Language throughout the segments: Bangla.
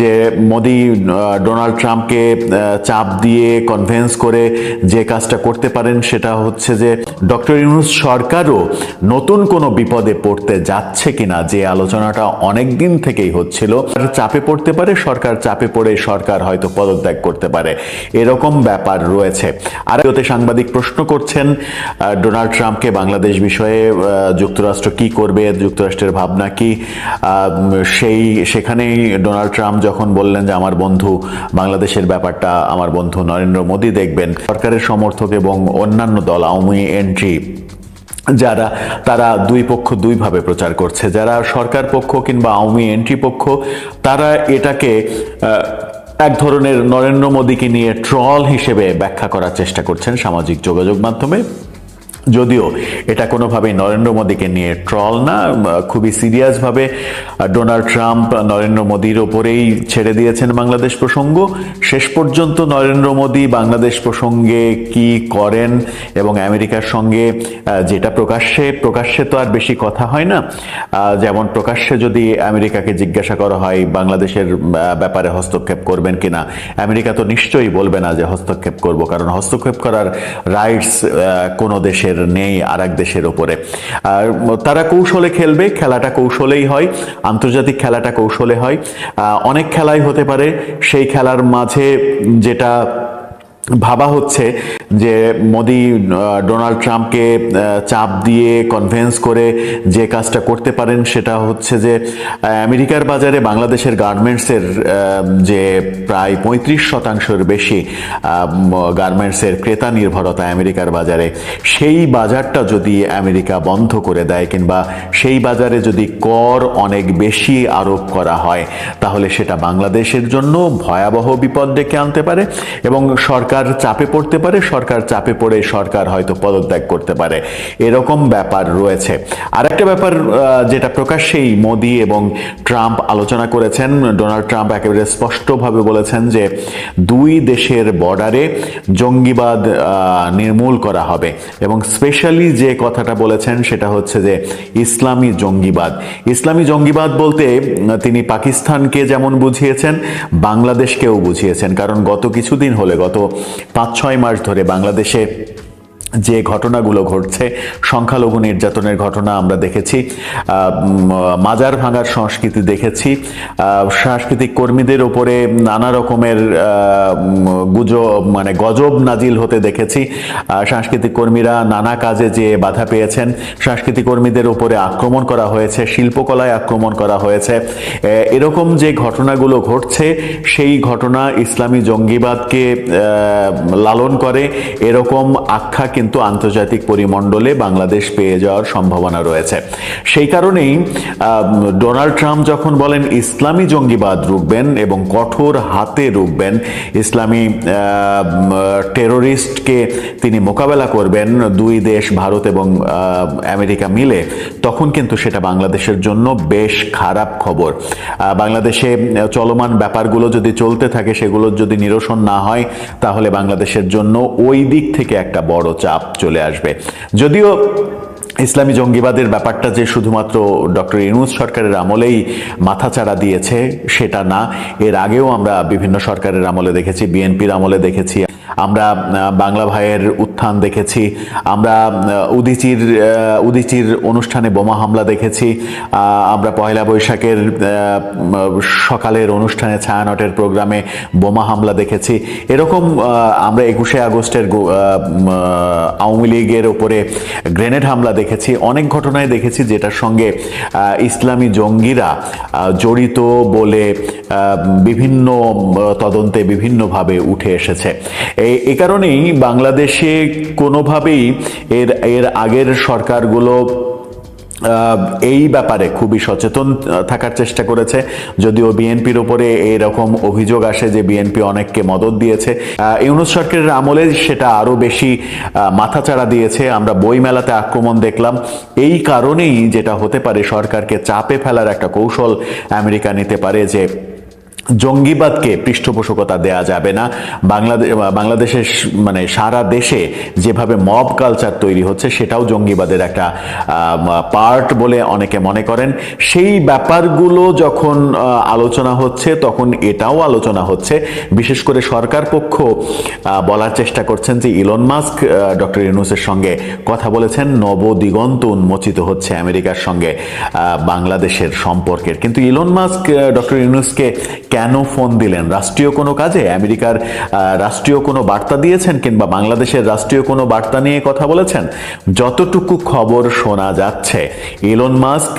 যে মোদি ডোনাল্ড ট্রাম্পকে চাপ দিয়ে কনভেন্স করে যে কাজটা করতে পারেন, সেটা হচ্ছে যে ডক্টর ইউনুস সরকারও নতুন কোনো বিপদে পড়তে যাচ্ছে কিনা, যে আলোচনাটা অনেক দিন থেকেই হচ্ছিল। চাপে পড়তে পারে, সরকার চাপে পড়ে সরকার হয়তো পদত্যাগ করতে পারে। এরকম ব্যাপার রয়েছে। আর এতে সাংবাদিক প্রশ্ন করছেন ডোনাল্ড ট্রাম্পকে বাংলাদেশ বিষয়ে যুক্তরাষ্ট্র কি করবে, যুক্তরাষ্ট্রের ভাবনা কি? সেই, সেখানেই ডোনাল্ড ট্রাম্প যখন বললেন যে আমার বন্ধু বাংলাদেশের ব্যাপারটা আমার বন্ধু নরেন্দ্র মোদী দেখবেন, সরকারের সমর্থক এবং অন্যান্য দল, আওয়ামী এন্ট্রি, যারা, তারা দুই পক্ষ দুইভাবে প্রচার করছে। যারা সরকার পক্ষ কিংবা আওয়ামী এন্ট্রি পক্ষ, তারা এটাকে এক ধরনের নরেন্দ্র মোদীকে নিয়ে ট্রল হিসেবে ব্যাখ্যা করার চেষ্টা করছেন সামাজিক যোগাযোগ মাধ্যমে। যদিও এটা কোনোভাবেই নরেন্দ্র মোদীকে নিয়ে ট্রল না খুবই সিরিয়াসভাবে ডোনাল্ড ট্রাম্প নরেন্দ্র মোদীর ওপরেই ছেড়ে দিয়েছেন বাংলাদেশ প্রসঙ্গ। শেষ পর্যন্ত নরেন্দ্র মোদী বাংলাদেশ প্রসঙ্গে কি করেন এবং আমেরিকার সঙ্গে যেটা প্রকাশ্যে প্রকাশ্যে তো আর বেশি কথা হয় না। যেমন প্রকাশ্যে যদি আমেরিকাকে জিজ্ঞাসা করা হয়, বাংলাদেশের ব্যাপারে হস্তক্ষেপ করবেন কিনা, আমেরিকা তো নিশ্চয়ই বলবে না যে হস্তক্ষেপ করব, কারণ হস্তক্ষেপ করার রাইটস কোনো দেশের নেই আর দেশের ওপরে। আর তারা কৌশলে খেলবে, খেলাটা কৌশলেই হয়, আন্তর্জাতিক খেলাটা কৌশলে হয়। অনেক খেলাই হতে পারে, সেই খেলার মাঝে যেটা ভাবা হচ্ছে যে মোদি ডোনাল্ড ট্রাম্পকে চাপ দিয়ে কনভেন্স করে যে কাজটা করতে পারেন, সেটা হচ্ছে যে আমেরিকার বাজারে বাংলাদেশের গার্মেন্টসের যে প্রায় পঁয়ত্রিশ শতাংশের বেশি গার্মেন্টসের ক্রেতা নির্ভরতা আমেরিকার বাজারে, সেই বাজারটা যদি আমেরিকা বন্ধ করে দেয় কিংবা সেই বাজারে যদি কর অনেক বেশি আরোপ করা হয়, তাহলে সেটা বাংলাদেশের জন্য ভয়াবহ বিপদ ডেকে আনতে পারে এবং সরকার চাপে পড়তে পারে, সরকার চাপে পড়ে সরকার হয়তো পদত্যাগ করতে পারে। এরকম ব্যাপার রয়েছে। আর একটা ব্যাপার যেটা প্রকাশ্যেই মোদি এবং ট্রাম্প আলোচনা করেছেন, ডোনাল্ড ট্রাম্প একেবারে স্পষ্টভাবে বলেছেন যে দুই দেশের বর্ডারে জঙ্গিবাদ নির্মূল করা হবে। এবং স্পেশালি যে কথাটা বলেছেন সেটা হচ্ছে যে ইসলামী জঙ্গিবাদ। ইসলামী জঙ্গিবাদ বলতে তিনি পাকিস্তানকে যেমন বুঝিয়েছেন, বাংলাদেশকেও বুঝিয়েছেন। কারণ গত কিছুদিন হলে, গত পাঁচ ছয় মাস ধরে বাংলাদেশে যে ঘটনাগুলো ঘটছে, সংখ্যালঘু নির্যাতনের ঘটনা আমরা দেখেছি মাজার ভাঙার সংস্কৃতি দেখেছি সাংস্কৃতিক কর্মীদের ওপরে নানা রকমের গুজব মানে গজব নাজিল হতে দেখেছি সাংস্কৃতিক কর্মীরা নানা কাজে যে বাধা পেয়েছেন, সাংস্কৃতিক কর্মীদের উপরে আক্রমণ করা হয়েছে, শিল্পকলায় আক্রমণ করা হয়েছে। এরকম যে ঘটনাগুলো ঘটছে, সেই ঘটনা ইসলামী জঙ্গিবাদকে লালন করে, এরকম আখ্যা কিন্তু আন্তর্জাতিক পরিমণ্ডলে বাংলাদেশ পেয়ে যাওয়ার সম্ভাবনা রয়েছে। সেই কারণেই ডোনাল্ড ট্রাম্প যখন বলেন ইসলামী জঙ্গিবাদ রুখবেন এবং কঠোর হাতে রুখবেন, ইসলামী টেরোরিস্টকে তিনি মোকাবেলা করবেন দুই দেশ, ভারত এবং আমেরিকা মিলে, তখন কিন্তু সেটা বাংলাদেশের জন্য বেশ খারাপ খবর। বাংলাদেশে চলমান ব্যাপারগুলো যদি চলতে থাকে, সেগুলো যদি নিরসন না হয়, তাহলে বাংলাদেশের জন্য ওই দিক থেকে একটা বড় চাপ। চলে আসবে। যদিও ইসলামী জঙ্গিবাদের ব্যাপারটা যে শুধুমাত্র ডক্টর ইউনুস সরকারের আমলেই মাথাচাড়া দিয়েছে, সেটা না। এর আগেও আমরা বিভিন্ন সরকারের আমলে দেখেছি, বিএনপির আমলে দেখেছি। আমরা বাংলা ভাইয়ের উত্থান দেখেছি। আমরা উদিচির উদিচির অনুষ্ঠানে বোমা হামলা দেখেছি। আমরা পয়লা বৈশাখের সকালের অনুষ্ঠানে ছায়ানটের প্রোগ্রামে বোমা হামলা দেখেছি। এরকম আমরা একুশে আগস্টের আওয়ামী লীগের ওপরে গ্রেনেড হামলা দেখেছি। অনেক ঘটনায় দেখেছি যেটার সঙ্গে ইসলামী জঙ্গিরা জড়িত বলে বিভিন্ন তদন্তে বিভিন্নভাবে উঠে এসেছে। এই, এ কারণেই বাংলাদেশে কোনোভাবেই এর এর আগের সরকারগুলো এই ব্যাপারে খুবই সচেতন থাকার চেষ্টা করেছে। যদিও বিএনপির উপরে এরকম অভিযোগ আসে যে বিএনপি অনেককে মদত দিয়েছে। ইউনুস সরকারের আমলে সেটা আরও বেশি মাথাচাড়া দিয়েছে। আমরা বইমেলাতে আক্রমণ দেখলাম। এই কারণেই যেটা হতে পারে, সরকারকে চাপে ফেলার একটা কৌশল আমেরিকা নিতে পারে যে জঙ্গিবাদকে পৃষ্ঠপোষকতা দেয়া যাবে না। বাংলাদেশ বাংলাদেশের মানে সারা দেশে যেভাবে মব কালচার তৈরি হচ্ছে, সেটাও জঙ্গিবাদের একটা পার্ট বলে অনেকে মনে করেন। সেই ব্যাপারগুলো যখন আলোচনা হচ্ছে, তখন এটাও আলোচনা হচ্ছে। বিশেষ করে সরকার পক্ষ বলার চেষ্টা করছেন যে ইলন মাস্ক ডক্টর ইউনুসের সঙ্গে কথা বলেছেন। নবদিগন্ত উন্মোচিত হচ্ছে আমেরিকার সঙ্গে বাংলাদেশের সম্পর্কের। কিন্তু ইলন মাস্ক ডক্টর ইউনুসকে কেন ফোন দিলেন? রাষ্ট্রীয় কোনো কাজে? আমেরিকার রাষ্ট্রীয় কোনো বার্তা দিয়েছেন কিংবা বাংলাদেশের রাষ্ট্রীয় কোনো বার্তা নিয়ে কথা বলেছেন? যতটুকু খবর শোনা যাচ্ছে ইলন মাস্ক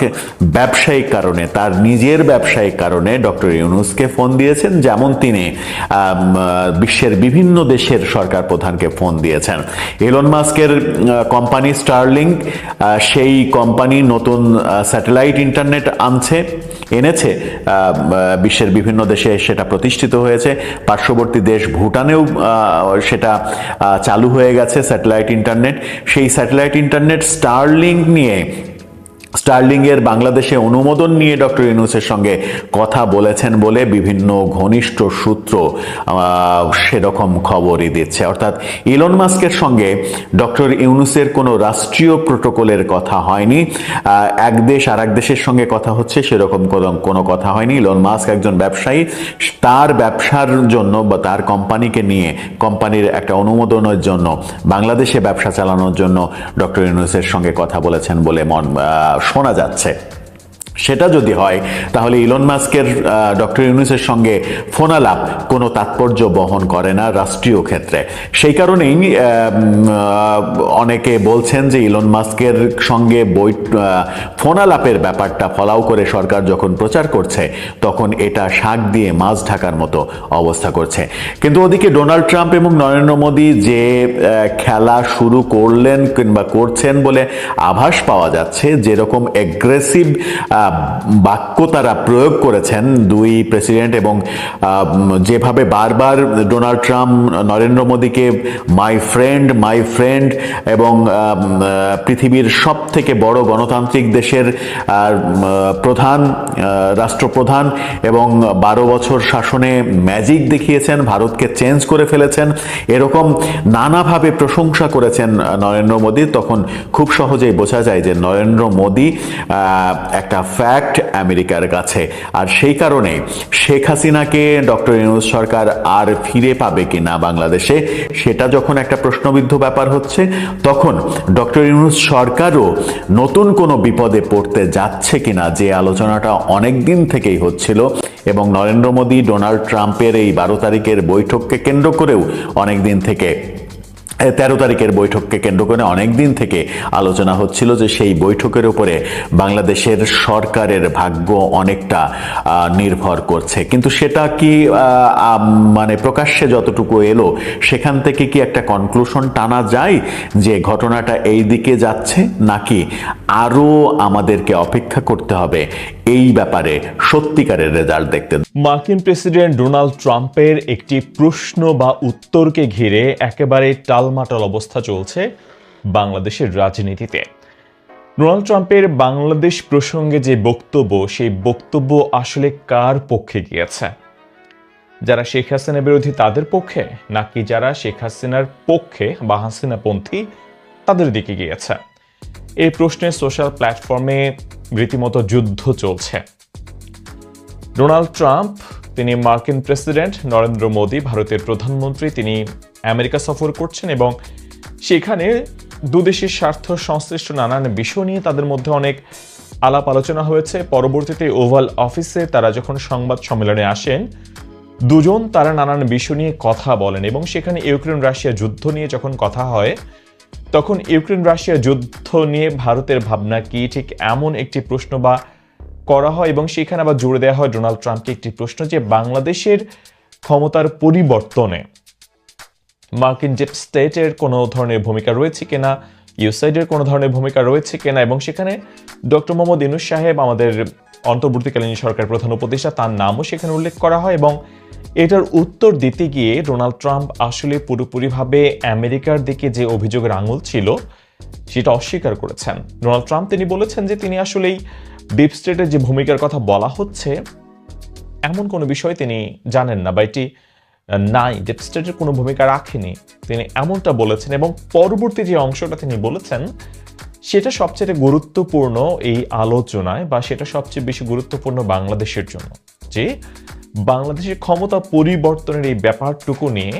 ব্যবসায়িক কারণে, তার নিজের ব্যবসায়িক কারণে ডক্টর ইউনুসকে ফোন দিয়েছেন, যেমন তিনি বিশ্বের বিভিন্ন দেশের সরকার প্রধানকে ফোন দিয়েছেন। ইলন মাস্কের কোম্পানি স্টারলিং সেই কোম্পানি নতুন স্যাটেলাইট ইন্টারনেট আনছে, এনেছে বিশ্বের বিভিন্ন দেশে সেটা প্রতিষ্ঠিত হয়েছে। পার্শ্ববর্তী দেশ ভুটানেও সেটা চালু হয়ে গেছে স্যাটেলাইট ইন্টারনেট। সেই স্যাটেলাইট ইন্টারনেট স্টারলিংক নিয়ে স্টার্লিং এর বাংলাদেশে অনুমোদন নিয়ে ডক্টর ইউনুসের সঙ্গে কথা বলেছেন বলে বিভিন্ন ঘনিষ্ঠ সূত্র সেরকম খবরই দিচ্ছে। অর্থাৎ ইলন মাস্কের সঙ্গে ডক্টর ইউনুসের কোনো রাষ্ট্রীয় প্রোটোকলের কথা হয়নি। এক দেশ আর এক দেশের সঙ্গে কথা হচ্ছে, সেরকম কোনো- কথা হয়নি। ইলন মাস্ক একজন ব্যবসায়ী, তার ব্যবসার জন্য বা তার কোম্পানিকে নিয়ে, কোম্পানির একটা অনুমোদনের জন্য, বাংলাদেশে ব্যবসা চালানোর জন্য ডক্টর ইউনুসের সঙ্গে কথা বলেছেন বলে মন শোনা যাচ্ছে। সেটা যদি হয়, তাহলে ইলন মাস্কের ডক্টর ইউনুসের সঙ্গে ফোনালাপ কোনো তাৎপর্য বহন করে না রাষ্ট্রীয় ক্ষেত্রে। সেই কারণেই অনেকে বলছেন যে ইলন মাস্কের সঙ্গে বই ফোনালাপের ব্যাপারটা ফলাও করে সরকার যখন প্রচার করছে, তখন এটা শাক দিয়ে মাছ ঢাকার মতো অবস্থা করছে। কিন্তু ওদিকে ডোনাল্ড ট্রাম্প এবং নরেন্দ্র মোদী যে খেলা শুরু করলেন কিংবা করছেন বলে আভাস পাওয়া যাচ্ছে, যেরকম এগ্রেসিভ বাক্য তারা প্রয়োগ করেছেন, দুই প্রেসিডেন্ট এবং যেভাবে বারবার ডোনাল্ড ট্রাম্প, নরেন্দ্র মোদীকে মাই ফ্রেন্ড মাই ফ্রেন্ড এবং পৃথিবীর সব থেকে বড় গণতান্ত্রিক দেশের প্রধান রাষ্ট্রপ্রধান এবং বারো বছর শাসনে ম্যাজিক দেখিয়েছেন, ভারতকে চেঞ্জ করে ফেলেছেন, এরকম নানাভাবে প্রশংসা করেছেন নরেন্দ্র মোদী। তখন খুব সহজেই বোঝা যায় যে নরেন্দ্র মোদী একটা ফ্যাক্ট আমেরিকার কাছে। আর সেই কারণে শেখ হাসিনাকে ডক্টর ইউনুস সরকার আর ফিরে পাবে কিনা বাংলাদেশে, সেটা যখন একটা প্রশ্নবিদ্ধ ব্যাপার হচ্ছে, তখন ডক্টর ইউনুস সরকারও নতুন কোনো বিপদে পড়তে যাচ্ছে কিনা যে আলোচনাটা অনেক দিন থেকেই হচ্ছিল। এবং নরেন্দ্র মোদী, ডোনাল্ড ট্রাম্পের এই বারো তারিখের বৈঠককে কেন্দ্র করেও অনেক দিন থেকে তেরো তারিখের বৈঠককে কেন্দ্র করে অনেক দিন থেকে আলোচনা হচ্ছিল যে সেই বৈঠকের উপরে বাংলাদেশের সরকারের ভাগ্য অনেকটা নির্ভর করছে। কিন্তু সেটা কি মানে প্রকাশ্যে যতটুকু এলো, সেখান থেকে কি একটা কনক্লুশন টানা যায় যে ঘটনাটা এই দিকে যাচ্ছে, নাকি আরও আমাদেরকে অপেক্ষা করতে হবে? এই ব্যাপারে সত্যিকারের রেজাল্ট দেখতে মার্কিন প্রেসিডেন্ট ডোনাল্ড ট্রাম্পের একটি প্রশ্ন বা উত্তরকে ঘিরে একেবারে টালমাটাল অবস্থা চলছে বাংলাদেশের রাজনীতিতে। ডোনাল্ড ট্রাম্পের বাংলাদেশ প্রসঙ্গে যে বক্তব্য, সেই বক্তব্য আসলে কার পক্ষে গিয়েছে? যারা শেখ হাসিনা বিরোধী তাদের পক্ষে, নাকি যারা শেখ হাসিনার পক্ষে বা হাসিনাপন্থী তাদের দিকে গিয়েছে? এই প্রশ্নে সোশ্যাল প্ল্যাটফর্মে রীতিমতো যুদ্ধ চলছে। ডোনাল্ড ট্রাম্প, তিনি মার্কিন প্রেসিডেন্ট, নরেন্দ্র মোদী, ভারতের প্রধানমন্ত্রী, তিনি আমেরিকা সফর করছেন এবং সেখানে দুদেশের স্বার্থ সংশ্লিষ্ট নানান বিষয় নিয়ে তাদের মধ্যে অনেক আলাপ আলোচনা হয়েছে। পরবর্তীতে ওভাল অফিসে তারা যখন সংবাদ সম্মেলনে আসেন, দুজন তারা নানান বিষয় নিয়ে কথা বলেন এবং সেখানে ইউক্রেন রাশিয়া যুদ্ধ নিয়ে যখন কথা হয়, তখন ইউক্রেন রাশিয়া যুদ্ধ নিয়ে ভারতের ভাবনা কি, ঠিক এমন একটি প্রশ্ন বা করা হয় এবং সেখানে আবার জুড়ে দেওয়া হয় ডোনাল্ড ট্রাম্পকে একটি প্রশ্ন যে বাংলাদেশের ক্ষমতার পরিবর্তনে মার্কিন জেট স্টেটের কোনো ধরনের ভূমিকা রয়েছে কিনা ইউসাইডের কোনো ধরনের ভূমিকা রয়েছে কিনা, এবং সেখানে ডক্টর মোহাম্মদ ইনুস সাহেব, আমাদের অন্তর্বর্তীকালীন সরকার প্রধান উপদেষ্টা, তার নামও সেখানে উল্লেখ করা হয় এবং এটার উত্তর দিতে গিয়ে ডোনাল্ড ট্রাম্প আসলে পুরোপুরিভাবে আমেরিকার দিকে যে অভিযোগের আঙুল ছিল, সেটা অস্বীকার করেছেন। ডোনাল্ড ট্রাম্প তিনি বলেছেন যে তিনি আসলেই ডিপ স্টেটের যে ভূমিকার কথা বলা হচ্ছে, এমন কোনো বিষয় তিনি জানেন না, বা এটি নাই ডিপ স্টেটের কোনো ভূমিকা রাখেনি, তিনি এমনটা বলেছেন এবং পরবর্তী যে অংশটা তিনি বলেছেন, সেটা সবচেয়ে গুরুত্বপূর্ণ এই আলোচনায় বা সেটা সবচেয়ে বেশি গুরুত্বপূর্ণ বাংলাদেশের জন্য। যে বাংলাদেশের ক্ষমতা পরিবর্তনের এই ব্যাপারটুকু নিয়ে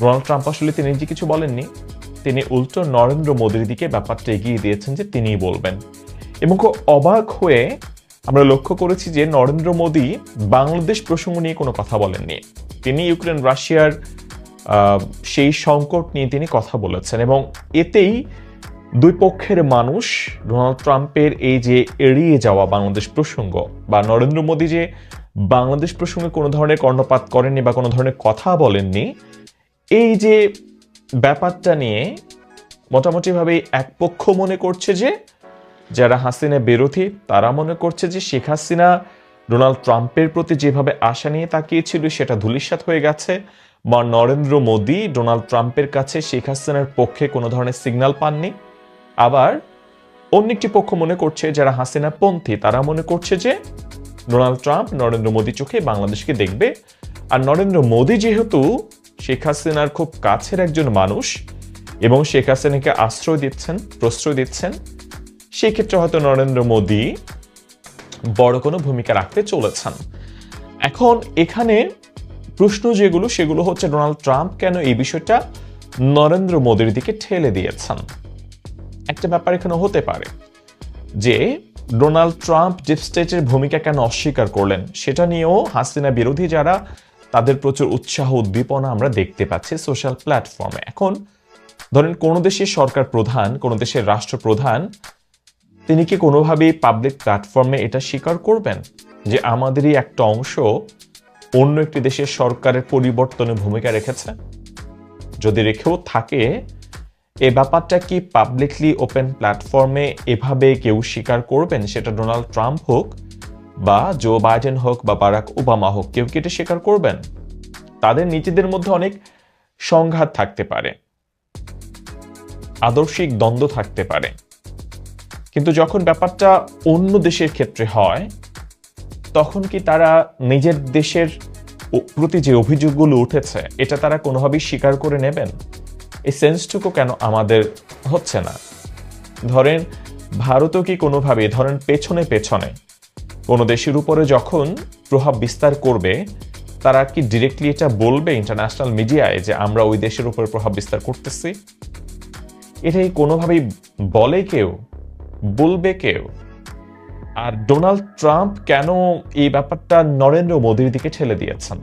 ডোনাল্ড ট্রাম্প আসলে তিনি যে কিছু বলেননি। তিনি উল্টো নরেন্দ্র মোদীর দিকে ব্যাপারটা এগিয়ে দিয়েছেন যে তিনিই বলবেন। এবং খুব অবাক হয়ে আমরা লক্ষ্য করেছি যে নরেন্দ্র মোদী বাংলাদেশ প্রসঙ্গ নিয়ে কোনো কথা বলেননি। তিনি ইউক্রেন, রাশিয়ার সেই সংকট নিয়ে তিনি কথা বলেছেন এবং এতেই দুই পক্ষের মানুষ ডোনাল্ড ট্রাম্পের এই যে এড়িয়ে যাওয়া বাংলাদেশ প্রসঙ্গ বা নরেন্দ্র মোদী যে বাংলাদেশ প্রসঙ্গে কোনো ধরনের কর্ণপাত করেননি বা কোনো ধরনের কথা বলেননি, এই যে ব্যাপারটা নিয়ে মোটামুটিভাবে এক পক্ষ মনে করছে যে যারা হাসিনা বিরোধী, তারা মনে করছে যে শেখ হাসিনা ডোনাল্ড ট্রাম্পের প্রতি যেভাবে আশা নিয়ে তাকিয়েছিল, সেটা ধূলিসাৎ হয়ে গেছে। বা নরেন্দ্র মোদী ডোনাল্ড ট্রাম্পের কাছে শেখ হাসিনার পক্ষে কোনো ধরনের সিগন্যাল পাননি। আবার অন্য একটি পক্ষ মনে করছে, যারা হাসিনা পন্থী, তারা মনে করছে যে ডোনাল্ড ট্রাম্প নরেন্দ্র মোদী চোখে বাংলাদেশকে দেখবে। আর নরেন্দ্র মোদী যেহেতু শেখ হাসিনার খুব কাছের একজন মানুষ এবং শেখ হাসিনাকে আশ্রয় দিচ্ছেন, প্রশ্রয় দিচ্ছেন সেই ক্ষেত্রে হয়তো নরেন্দ্র মোদী বড় কোনো ভূমিকা রাখতে চলেছেন। এখন এখানে প্রশ্ন যেগুলো, সেগুলো হচ্ছে ডোনাল্ড ট্রাম্প কেন এই বিষয়টা নরেন্দ্র মোদীর দিকে ঠেলে দিয়েছেন? একটা ব্যাপার এখানে হতে পারে যে ডোনাল্ড ট্রাম্প ডিপ স্টেটের ভূমিকা কেন অস্বীকার করলেন, সেটা নিয়েও হাসিনা বিরোধী যারা, তাদের প্রচুর উৎসাহ, উদ্দীপনা আমরা দেখতে পাচ্ছি সোশ্যাল প্ল্যাটফর্মে। এখন ধরেন কোনো দেশের সরকার প্রধান, কোনো দেশের রাষ্ট্রপ্রধান তিনি কি কোনোভাবেই পাবলিক প্ল্যাটফর্মে এটা স্বীকার করবেন? যে আমাদেরই একটা অংশ অন্য একটি দেশের সরকারের পরিবর্তনে ভূমিকা রেখেছে? যদি রেখেও থাকে, এ ব্যাপারটা কি পাবলিকলি ওপেন প্ল্যাটফর্মে এভাবে কেউ স্বীকার করবেন? সেটা ডোনাল্ড ট্রাম্প হোক বা জো বাইডেন হোক বা বারাক ওবামা হোক, কেউ কি এটা স্বীকার করবেন? তাদের নিজেদের মধ্যে অনেক সংঘাত থাকতে পারে, আদর্শিক দ্বন্দ্ব থাকতে পারে। কিন্তু যখন ব্যাপারটা অন্য দেশের ক্ষেত্রে হয়, তখন কি তারা নিজের দেশের প্রতি যে অভিযোগগুলো উঠেছে, এটা তারা কোনোভাবেই স্বীকার করে নেবেন? এই সেন্সটুকু কেন আমাদের হচ্ছে না? ধরেন, ভারতও কি কোনোভাবে, ধরেন পেছনে পেছনে, কোনো দেশের উপরে যখন প্রভাব বিস্তার করবে, তারা কি ডিরেক্টলি এটা বলবে ইন্টারন্যাশনাল মিডিয়ায় যে আমরা ওই দেশের উপরে প্রভাব বিস্তার করতেছি? এটাই কোনোভাবেই বলে কেউ বলবে কেউ? আর ডোনাল্ড ট্রাম্প কেন এই ব্যাপারটা নরেন্দ্র মোদীর দিকে ঠেলে দিয়েছেন?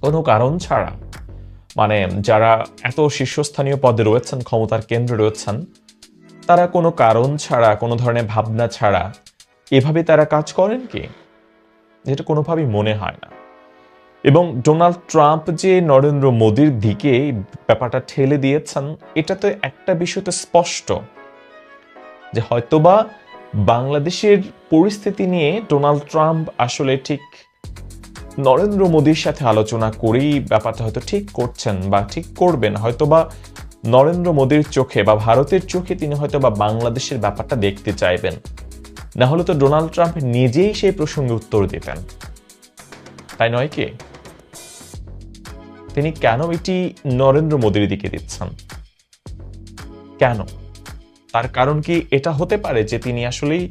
কোনো কারণ ছাড়া। মানে যারা এত শীর্ষস্থানীয় পদে রয়েছেন, ক্ষমতার কেন্দ্রে রয়েছেন, তারা কোনো কারণ ছাড়া, কোনো ধরনের ভাবনা ছাড়া এভাবে তারা কাজ করেন কি? যেটা কোনোভাবেই মনে হয় না। এবং ডোনাল্ড ট্রাম্প যে নরেন্দ্র মোদীর দিকে ব্যাপারটা ঠেলে দিয়েছেন এটা তো একটা বিষয় তো স্পষ্ট। যে হয়তোবা বাংলাদেশের পরিস্থিতি নিয়ে ডোনাল্ড ট্রাম্প আসলে ঠিক নরেন্দ্র মোদীর সাথে আলোচনা করেই ব্যাপারটা হয়তো ঠিক করছেন বা ঠিক করবেন। হয়তোবা নরেন্দ্র মোদীর চোখে বা ভারতের চোখে তিনি হয়তো বা বাংলাদেশের ব্যাপারটা দেখতে চাইবেন। না হলে তো ডোনাল্ড ট্রাম্প নিজেই সেই প্রসঙ্গে উত্তর দিতেন। তাই নয় কি? তিনি কেন এটি নরেন্দ্র মোদীর দিকে দিচ্ছেন? কেন? তার কারণ কি এটা হতে পারে যে তিনি আসলেই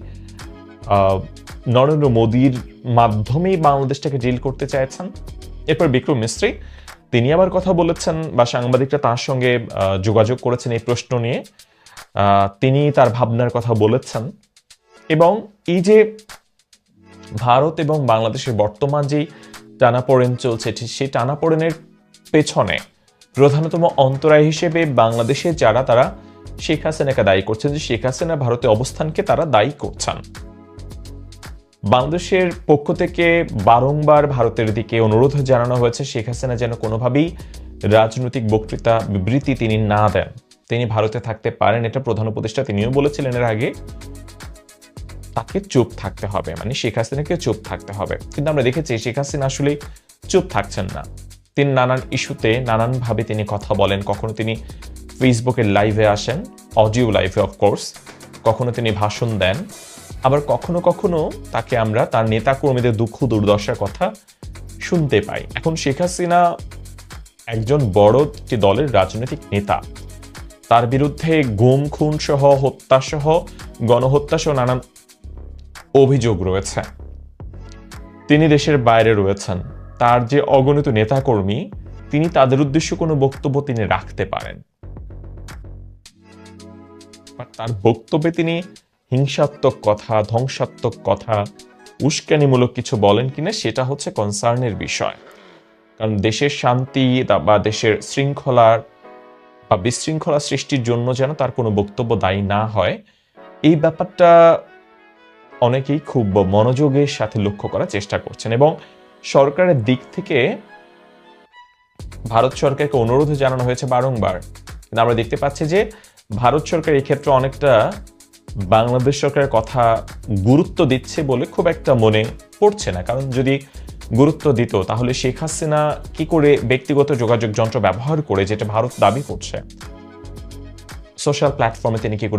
নরেন্দ্র মোদীর মাধ্যমেই বাংলাদেশটাকে ডিল করতে চাইছেন? এরপর বিক্রম মিস্ত্রি, তিনি আবার কথা বলেছেন বা সাংবাদিকরা তার সঙ্গে যোগাযোগ করেছেন এই প্রশ্ন নিয়ে। তিনি তার ভাবনার কথা বলেছেন। এবং এই যে ভারত এবং বাংলাদেশের বর্তমান যেই টানাপোড়েন চলছে সেই টানাপোড়েনের পেছনে প্রধানতম অন্তরায় হিসেবে বাংলাদেশে যারা, তারা শেখ হাসিনাকে দায়ী করছেন যে শেখ হাসিনা ভারতের অবস্থানকে তারা দায়ী করছেন। বাংলাদেশের পক্ষ থেকে বারংবার ভারতের দিকে অনুরোধ জানানো হয়েছে শেখ হাসিনা যেন কোনোভাবেই রাজনৈতিক বক্তৃতা, বিবৃতি তিনি না দেন। তিনি ভারতে থাকতে পারেন, এটা প্রধান উপদেষ্টা তিনিও বলেছিলেন এর আগে। তাকে চুপ থাকতে হবে মানে শেখ হাসিনাকে চুপ থাকতে হবে। কিন্তু আমরা দেখেছি শেখ হাসিনা আসলে চুপ থাকছেন না। তিনি নানান ইস্যুতে নানানভাবে তিনি কথা বলেন, কখনো তিনি ফেসবুকের লাইভে আসেন অডিও লাইভে অফকোর্স কখনো তিনি ভাষণ দেন। আবার কখনো কখনো তাকে আমরা তার নেতাকর্মীদের দুঃখ, দুর্দশার কথা শুনতে পাই। এখন শেখ হাসিনা একজন বড় একটি দলের রাজনৈতিক নেতা। তার বিরুদ্ধে গুম, খুন সহ, হত্যা সহ, গণহত্যা সহ নানান অভিযোগ রয়েছে। তিনি দেশের বাইরে রয়েছেন। তার যে অগণিত নেতাকর্মী, তিনি তাদের উদ্দেশ্যে কোনো বক্তব্য তিনি রাখতে পারেন। But তার বক্তব্যে তিনি হিংসাত্মক কথা, ধ্বংসাত্মক কথা, উস্কানিমূলক কিছু বলেন কিনা সেটা হচ্ছে কনসার্নের বিষয়। কারণ দেশের শান্তি বা দেশের শৃঙ্খলার বা বিশৃঙ্খলা সৃষ্টির জন্য যেন তার কোনো বক্তব্য দায়ী না হয়, এই ব্যাপারটা অনেকেই খুব মনোযোগের সাথে লক্ষ্য করার চেষ্টা করছেন এবং সরকারের দিক থেকে ভারত সরকারকে অনুরোধ জানানো হয়েছে বারংবার। কিন্তু আমরা দেখতে পাচ্ছি যে ভারত সরকার এই ক্ষেত্রে অনেকটা বাংলাদেশ সরকারের কথা গুরুত্ব দিচ্ছে বলে খুব একটা মনে পড়ছে না। কারণ যদি গুরুত্ব দিত, তাহলে শেখ হাসিনা কি করে ব্যক্তিগত যোগাযোগ যন্ত্র ব্যবহার করে, যেটা ভারত দাবি করছে সোশ্যাল প্ল্যাটফর্মে তিনি কি করে